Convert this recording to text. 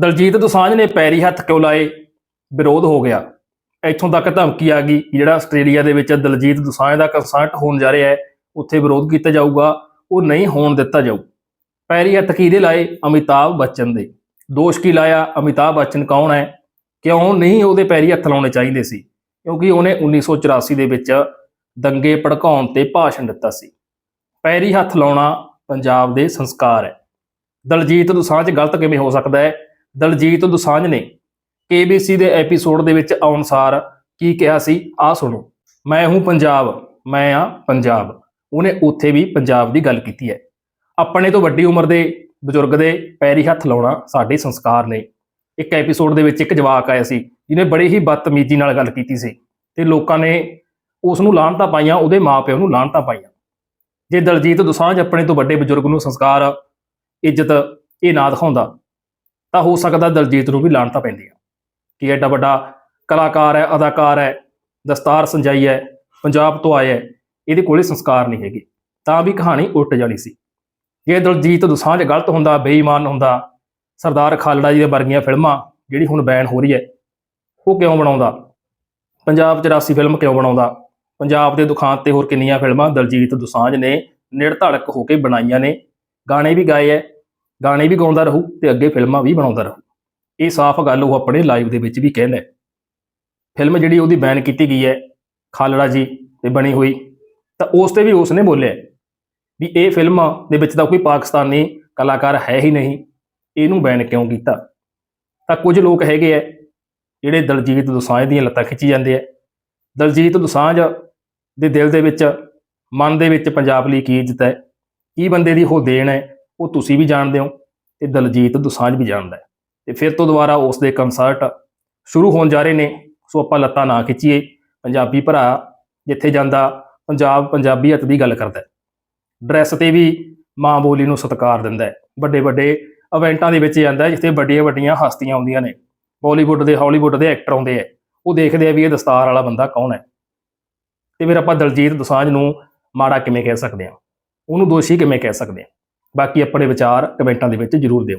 ਦਲਜੀਤ ਦੋਸਾਂਝ ਨੇ ਪੈਰੀ ਹੱਥ ਕਿਉਂ ਲਾਏ? ਵਿਰੋਧ ਹੋ ਗਿਆ। ਇੱਥੋਂ ਤੱਕ ਧਮਕੀ ਆ ਗਈ ਜਿਹੜਾ ਆਸਟ੍ਰੇਲੀਆ ਦੇ ਵਿੱਚ ਦਲਜੀਤ ਦੋਸਾਂਝ ਦਾ ਕੰਸਰਟ ਹੋਣ ਜਾ ਰਿਹਾ ਹੈ, ਉੱਥੇ ਵਿਰੋਧ ਕੀਤਾ ਜਾਊਗਾ, ਉਹ ਨਹੀਂ ਹੋਣ ਦਿੱਤਾ ਜਾਊ। ਪੈਰੀ ਹੱਥ ਕਿਹਦੇ ਲਾਏ? ਅਮਿਤਾਭ ਬੱਚਨ ਦੇ। ਦੋਸ਼ ਕੀ ਲਾਇਆ? ਅਮਿਤਾਭ ਬੱਚਨ ਕੌਣ ਹੈ? ਕਿਉਂ ਨਹੀਂ ਉਹਦੇ ਪੈਰੀ ਹੱਥ ਲਾਉਣੇ ਚਾਹੀਦੇ ਸੀ? ਕਿਉਂਕਿ ਉਹਨੇ 1984 ਦੇ ਵਿੱਚ ਦੰਗੇ ਭੜਕਾਉਣ ਤੇ ਭਾਸ਼ਣ ਦਿੱਤਾ ਸੀ। ਪੈਰੀ ਹੱਥ ਲਾਉਣਾ ਪੰਜਾਬ ਦੇ ਸੰਸਕਾਰ ਹੈ। ਦਲਜੀਤ ਦੋਸਾਂਝ ਗਲਤ ਕਿਵੇਂ ਹੋ ਸਕਦਾ ਹੈ? ਦਲਜੀਤ ਦੁਸਾਂਝ ਨੇ KBC ਦੇ ਐਪੀਸੋਡ ਦੇ ਵਿੱਚ ਅਨੁਸਾਰ ਕੀ ਕਿਹਾ ਸੀ? ਆਹ ਸੁਣੋ। ਮੈਂ ਹੂੰ ਪੰਜਾਬ, ਮੈਂ ਆ ਪੰਜਾਬ। ਉਹਨੇ ਉੱਥੇ ਵੀ ਪੰਜਾਬ ਦੀ ਗੱਲ ਕੀਤੀ ਹੈ। ਆਪਣੇ ਤੋਂ ਵੱਡੀ ਉਮਰ ਦੇ ਬਜ਼ੁਰਗ ਦੇ ਪੈਰੀ ਹੱਥ ਲਾਉਣਾ ਸਾਡੇ ਸੰਸਕਾਰ ਨੇ। ਇੱਕ ਐਪੀਸੋਡ ਦੇ ਵਿੱਚ ਇੱਕ ਜਵਾਕ ਆਇਆ ਸੀ, ਜਿਹਨੇ ਬੜੀ ਹੀ ਬਦਤਮੀਜ਼ੀ ਨਾਲ ਗੱਲ ਕੀਤੀ ਸੀ ਤੇ ਲੋਕਾਂ ਨੇ ਉਸ ਨੂੰ ਲਾਹਨਤਾਂ ਪਾਈਆਂ, ਉਹਦੇ ਮਾਪਿਆਂ ਨੂੰ ਲਾਹਨਤਾਂ ਪਾਈਆਂ। ਜੇ ਦਲਜੀਤ ਦੁਸਾਂਝ ਆਪਣੇ ਤੋਂ ਵੱਡੇ ਬਜ਼ੁਰਗ ਨੂੰ ਸੰਸਕਾਰ, ਇੱਜ਼ਤ ਇਹ ਨਾ ਦਿਖਾਉਂਦਾ ਤਾਂ ਹੋ ਸਕਦਾ ਦਲਜੀਤ ਨੂੰ ਵੀ ਲਾਹਨਤਾਂ ਪੈਂਦੀਆਂ। ਕਿ ਐਡਾ ਵੱਡਾ ਕਲਾਕਾਰ ਹੈ, ਅਦਾਕਾਰ ਹੈ, ਦਸਤਾਰ ਸੰਜਾਈ ਹੈ, ਪੰਜਾਬ ਤੋਂ ਆਇਆ ਹੈ, ਇਹਦੇ ਕੋਲੇ ਸੰਸਕਾਰ ਨਹੀਂ ਹੈਗੇ। ਤਾਂ ਵੀ ਕਹਾਣੀ ਉਲਟ ਜਾਣੀ ਸੀ। ਜੇ ਦਲਜੀਤ ਦੁਸਾਂਝ ਗਲਤ ਹੁੰਦਾ, ਬੇਈਮਾਨ ਹੁੰਦਾ, ਸਰਦਾਰ ਖਾਲੜਾ ਜੀ ਦੇ ਵਰਗੀਆਂ ਫਿਲਮਾਂ ਜਿਹੜੀ ਹੁਣ ਬੈਨ ਹੋ ਰਹੀ ਹੈ, ਉਹ ਕਿਉਂ ਬਣਾਉਂਦਾ? ਪੰਜਾਬ 84 ਫਿਲਮ ਕਿਉਂ ਬਣਾਉਂਦਾ? ਪੰਜਾਬ ਦੇ ਦੁਖਾਂਤ ਤੇ ਹੋਰ ਕਿੰਨੀਆਂ ਫਿਲਮਾਂ ਦਲਜੀਤ ਦੁਸਾਂਝ ਨੇ ਨਿਰਧੜਕ ਹੋ ਕੇ ਬਣਾਈਆਂ ਨੇ। ਗਾਣੇ ਵੀ ਗਾਏ ਐ ਗਾਣੇ ਵੀ ਗਾਉਂਦਾ ਰਹੂ ਤੇ ਅੱਗੇ ਫਿਲਮਾਂ ਵੀ ਬਣਾਉਂਦਾ ਰਹੂ। ਇਹ ਸਾਫ਼ ਗੱਲ ਉਹ ਆਪਣੇ ਲਾਈਵ ਦੇ ਵਿੱਚ ਵੀ ਕਹਿੰਦਾ ਫਿਲਮ ਜਿਹੜੀ ਉਹਦੀ ਬੈਨ ਕੀਤੀ ਗਈ ਹੈ, ਖਾਲੜਾ ਜੀ ਤੇ ਬਣੀ ਹੋਈ, ਤਾਂ ਉਸ ਤੇ ਵੀ ਉਸਨੇ ਬੋਲਿਆ ਵੀ ਇਹ ਫਿਲਮ ਦੇ ਵਿੱਚ ਤਾਂ ਕੋਈ ਪਾਕਿਸਤਾਨੀ ਕਲਾਕਾਰ ਹੈ ਹੀ ਨਹੀਂ, ਇਹਨੂੰ ਬੈਨ ਕਿਉਂ ਕੀਤਾ? ਤਾਂ ਕੁਝ ਲੋਕ ਹੈਗੇ ਐ ਜਿਹੜੇ ਦਲਜੀਤ ਦੋਸਾਂਝ ਦੀਆਂ ਲੱਤਾਂ ਖਿੱਚੀ ਜਾਂਦੇ ਐ ਦਲਜੀਤ ਦੋਸਾਂਝ ਦੇ ਦਿਲ ਦੇ ਵਿੱਚ, ਮਨ ਦੇ ਵਿੱਚ ਪੰਜਾਬ ਲਈ ਕੀ ਇੱਜ਼ਤ ਹੈ, ਕੀ ਬੰਦੇ ਦੀ ਉਹ ਦੇਣ ਹੈ ਉਹ ਤੁਸੀਂ ਵੀ ਜਾਣਦੇ ਹੋ ਤੇ ਦਲਜੀਤ ਦੁਸਾਂਝ ਵੀ ਜਾਣਦਾ ਹੈ। ਤੇ ਫਿਰ ਤੋਂ ਦੁਬਾਰਾ ਉਸ ਦੇ ਕੰਸਰਟ ਸ਼ੁਰੂ ਹੋਣ ਜਾ ਰਹੇ ਨੇ, ਸੋ ਆਪਾਂ ਲੱਤਾਂ ਨਾ ਖਿੱਚੀਏ। ਪੰਜਾਬੀ ਭਰਾ ਜਿੱਥੇ ਜਾਂਦਾ, ਪੰਜਾਬ ਪੰਜਾਬੀਅਤ ਦੀ ਗੱਲ ਕਰਦਾ ਹੈ। ਡਰੈਸ ਤੇ ਵੀ ਮਾਂ ਬੋਲੀ ਨੂੰ ਸਤਿਕਾਰ ਦਿੰਦਾ ਹੈ। ਵੱਡੇ ਵੱਡੇ ਇਵੈਂਟਾਂ ਦੇ ਵਿੱਚ ਜਾਂਦਾ ਜਿੱਥੇ ਵੱਡੀਆਂ ਵੱਡੀਆਂ ਹਸਤੀਆਂ ਆਉਂਦੀਆਂ ਨੇ। ਬਾਲੀਵੁੱਡ ਦੇ ਹਾਲੀਵੁੱਡ ਦੇ ਐਕਟਰ ਆਉਂਦੇ ਆ ਉਹ ਦੇਖਦੇ ਆ ਵੀ ਇਹ ਦਸਤਾਰ ਵਾਲਾ ਬੰਦਾ ਕੌਣ ਹੈ। ਤੇ ਫਿਰ ਆਪਾਂ ਦਲਜੀਤ ਦੁਸਾਂਝ ਨੂੰ ਮਾੜਾ ਕਿਵੇਂ ਕਹਿ ਸਕਦੇ ਹਾਂ? ਉਹਨੂੰ ਦੋਸ਼ੀ ਕਿਵੇਂ ਕਹਿ ਸਕਦੇ ਹਾਂ? ਬਾਕੀ ਆਪਣੇ ਵਿਚਾਰ ਕਮੈਂਟਾਂ ਦੇ ਵਿੱਚ ਜਰੂਰ ਦਿਓ।